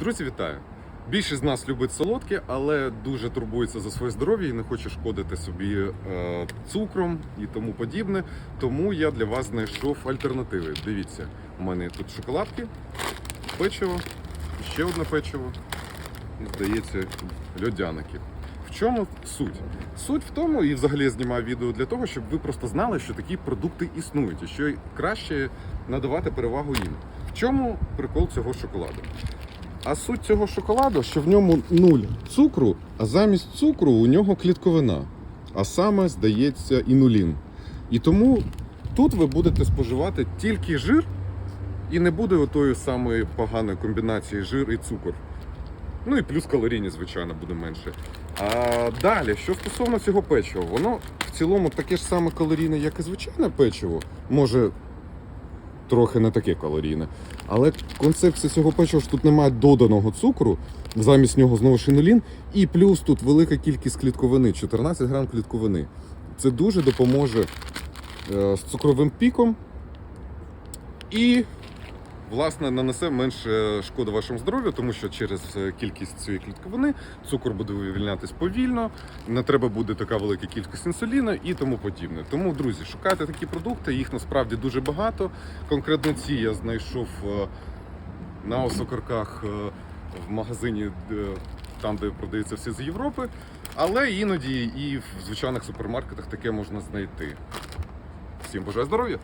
Друзі, вітаю! Більшість з нас любить солодке, але дуже турбується за своє здоров'я і не хоче шкодити собі е, цукром і тому подібне. Тому я для вас знайшов альтернативи. Дивіться, у мене тут шоколадки, печиво, ще одне печиво. І, здається, льодяники. В чому суть? Суть в тому, і взагалі я знімаю відео для того, щоб ви просто знали, що такі продукти існують, і що краще надавати перевагу їм. В чому прикол цього шоколаду? А суть цього шоколаду, що в ньому нуль цукру, а замість цукру у нього клітковина. А саме, здається, інулін. І тому тут ви будете споживати тільки жир, і не буде отої самої поганої комбінації жир і цукор. Ну і плюс калорійність, звичайно, буде менше. А далі, що стосовно цього печива, воно в цілому таке ж саме калорійне, як і звичайне печиво. Може, трохи не таке калорійне. Але концепція цього печива що тут немає доданого цукру, замість нього знову шинолін, і плюс тут велика кількість клітковини 14 грам клітковини. Це дуже допоможе е, з цукровим піком і, власне, нанесе менше шкоди вашому здоров'ю, тому що через е, кількість цієї клітковини цукор буде вивільнятись повільно, не треба буде така велика кількість інсуліну і тому подібне. Тому, друзі, шукайте такі продукти, їх насправді дуже багато. Конкретно ці я знайшов е, на осокорках е, в магазині, там, де продаються всі з Європи. Але іноді і в звичайних супермаркетах таке можна знайти. Всім бажаю здоров'я!